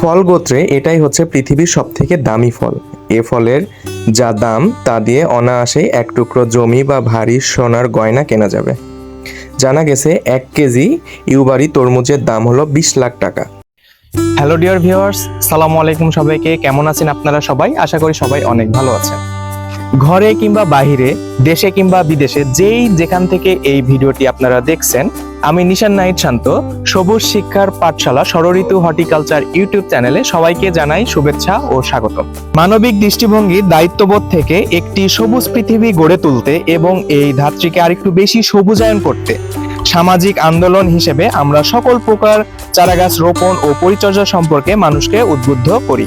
ফল গোত্রে এটাই হচ্ছে পৃথিবীর সব থেকে দামি ফল। এ ফলের যা দাম, তা দিয়ে অনায়াসে এক টুকরো জমি বা ভারী সোনার গয়না কেনা যাবে। জানা গেছে এক কেজি ইউবারি তরমুজের দাম হলো বিশ লাখ টাকা। হ্যালো ডিয়ার ভিউয়ার্স, সালামু আলাইকুম সবাইকে। কেমন আছেন আপনারা সবাই? আশা করি সবাই অনেক ভালো আছেন। ঘরে কিংবা বাহিরে, দেশে কিংবা বিদেশে, যেই যেখান থেকে এই ভিডিওটি আপনারা দেখছেন, আমি নিশান নাইট শান্ত, সবুজ শিক্ষার পাঠশালা ষড়ঋতু হর্টিকালচার ইউটিউব চ্যানেলে সবাইকে জানাই শুভেচ্ছা ও স্বাগত। মানবিক দৃষ্টিভঙ্গির দায়িত্ববোধ থেকে একটি সবুজ পৃথিবী গড়ে তুলতে এবং এই ধাত্রীকে আরেকটু বেশি সবুজায়ন করতে, সামাজিক আন্দোলন হিসেবে আমরা সকল প্রকার চারাগাছ রোপণ ও পরিচর্যা সম্পর্কে মানুষকে উদ্বুদ্ধ করি।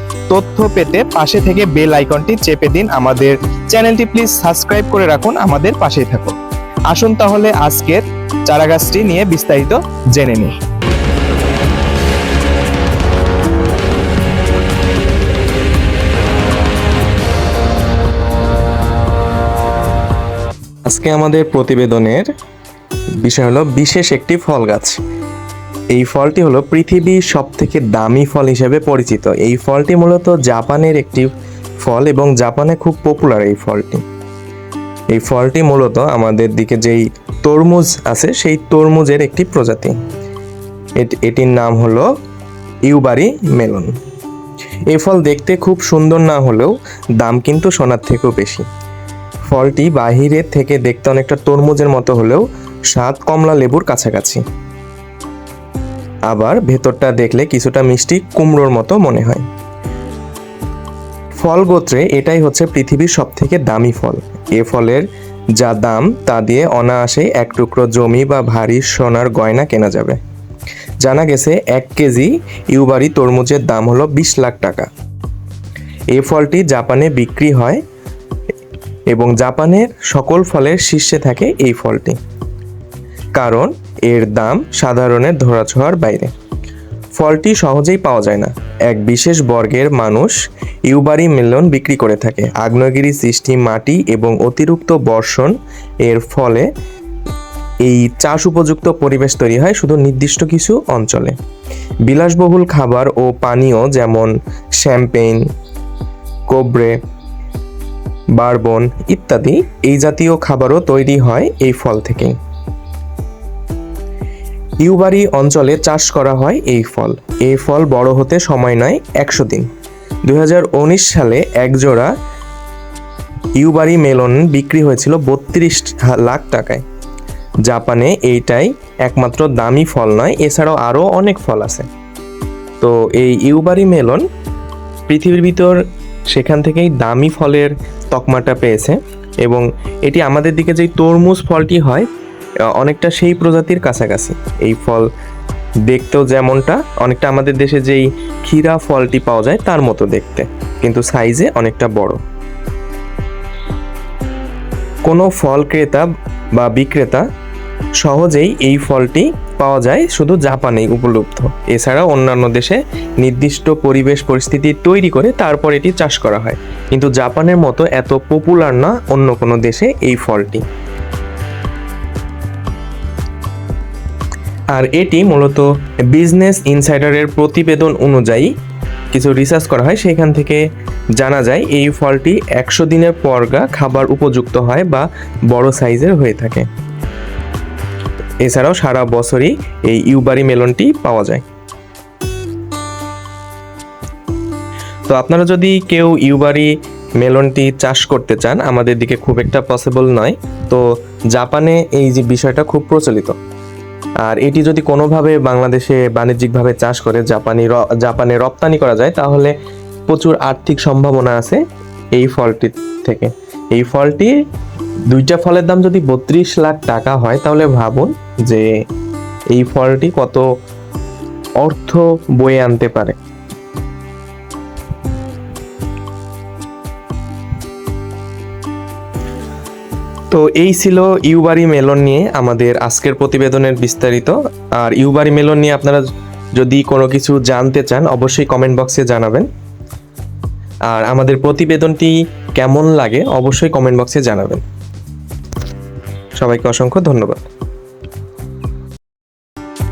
তথ্য পেতে পাশে থেকে বেল আইকনটি চেপে দিন আমাদের চ্যানেলটি। প্লিজ সাবস্ক্রাইব করে রাখুন আমাদের পাশেই থাকুন। আসুন তাহলে আজকের চারাগাছটি নিয়ে বিস্তারিত জেনে নিই। আজকে আমাদের প্রতিবেদনের বিষয় হলো বিশেষ একটি ফল গাছ। এই ফলটি হলো পৃথিবীর সব থেকে দামি ফল হিসেবে পরিচিত। এই ফলটি মূলত জাপানের একটি ফল এবং জাপানে খুব পপুলার এই ফলটি। এই ফলটি মূলত আমাদের দিকে যেই তরমুজ আছে, সেই তরমুজের একটি প্রজাতি। এটি- এটির নাম হলো ইউবারি মেলন। এই ফল দেখতে খুব সুন্দর না হলেও দাম কিন্তু সোনার থেকেও বেশি। ফলটি বাহিরের থেকে দেখতে অনেকটা তরমুজের মতো হলেও স্বাদ কমলা লেবুর কাছাকাছি। আবার ভেতরটা দেখলে কিছুটা মিষ্টি কুমড়োর মতো মনে হয়। ফল গোত্রে এটাই হচ্ছে পৃথিবীর সব থেকে দামি ফল। এ ফলের যা দাম, তা দিয়ে অনায়াসে এক টুকরো জমি বা ভারী সোনার গয়না কেনা যাবে। জানা গেছে এক কেজি ইউবারি তরমুজের দাম হলো বিশ লাখ টাকা। এ ফলটি জাপানে বিক্রি হয় এবং জাপানের সকল ফলের শীর্ষে থাকে এই ফলটি। কারণ এর দাম সাধারণের ধরাছোঁয়ার বাইরে। ফলটি সহজেই পাওয়া যায় না। এক বিশেষ বর্গের মানুষ ইউবারি মেলন বিক্রি করে থাকে। আগ্নেয়গিরি সৃষ্টি, মাটি এবং অতিরিক্ত বর্ষণ এর ফলে এই চাষ উপযুক্ত পরিবেশ তৈরি হয় শুধু নির্দিষ্ট কিছু অঞ্চলে। বিলাসবহুল খাবার ও পানীয় যেমন শ্যাম্পেইন, কোব্রে, বারবন ইত্যাদি এই জাতীয় খাবারও তৈরি হয় এই ফল থেকে ইউবারি অঞ্চলে চাষ করা হয় এই ফল। এই ফল বড় হতে সময় নয় একশো দিন। দু হাজার উনিশ সালে একজোড়া ইউবারি মেলন বিক্রি হয়েছিল বত্রিশ লাখ টাকায়। জাপানে এইটাই একমাত্র দামি ফল নয়, এছাড়াও আরও অনেক ফল আছে। তো এই ইউবারি মেলন পৃথিবীর ভিতর সেখান থেকেই দামি ফলের তকমাটা পেয়েছে এবং এটি আমাদের দিকে যেই তরমুজ ফলটি হয় অনেকটা সেই প্রজাতির কাছাকাছি। এই ফল দেখতেও যেমনটা, অনেকটা আমাদের দেশে যেই ক্ষীরা ফলটি পাওয়া যায় তার মতো দেখতে, কিন্তু সাইজে অনেকটা বড়। কোনো ফল ক্রেতা বা বিক্রেতা সহজেই এই ফলটি পাওয়া যায় শুধু জাপানেই উপলব্ধ। এছাড়াও অন্যান্য দেশে নির্দিষ্ট পরিবেশ পরিস্থিতি তৈরি করে তারপর এটি চাষ করা হয়। কিন্তু জাপানের মতো এত পপুলার না অন্য কোনো দেশে এই ফলটি। আর এটি মূলত বিজনেস ইনসাইডারের প্রতিবেদন অনুযায়ী কিছু রিসার্চ করা হয়। সেখান থেকে জানা যায়, এই ফলটি একশো দিনের পরগা খাবার উপযুক্ত হয় বা বড় সাইজের হয়ে থাকে। এছাড়াও সারা বছরই এই ইউবারি মেলনটি পাওয়া যায়। তো আপনারা যদি কেউ ইউবারি মেলনটি চাষ করতে চান, আমাদের দিকে খুব একটা পসিবল নয়। তো জাপানে এই যে বিষয়টা খুব প্রচলিত। আর এটি যদি কোনোভাবে বাংলাদেশে বাণিজ্যিকভাবে চাষ করে, জাপানি জাপানে রপ্তানি করা যায়, তাহলে প্রচুর আর্থিক সম্ভাবনা আছে এই ফলটি থেকে। এই ফলটি দুইটা ফলের দাম যদি বত্রিশ লাখ টাকা হয়, তাহলে ভাবুন যে এই ফলটি কত অর্থ বয়ে আনতে পারে। তো এই ছিল ইউবারি মেলন নিয়ে আমাদের আজকের প্রতিবেদনের বিস্তারিত। আর ইউবারি মেলন নিয়ে আপনারা যদি কোনো কিছু জানতে চান, অবশ্যই কমেন্ট বক্সে জানাবেন। আর আমাদের প্রতিবেদনটি কেমন লাগে, অবশ্যই কমেন্ট বক্সে জানাবেন। সবাইকে অসংখ্য ধন্যবাদ।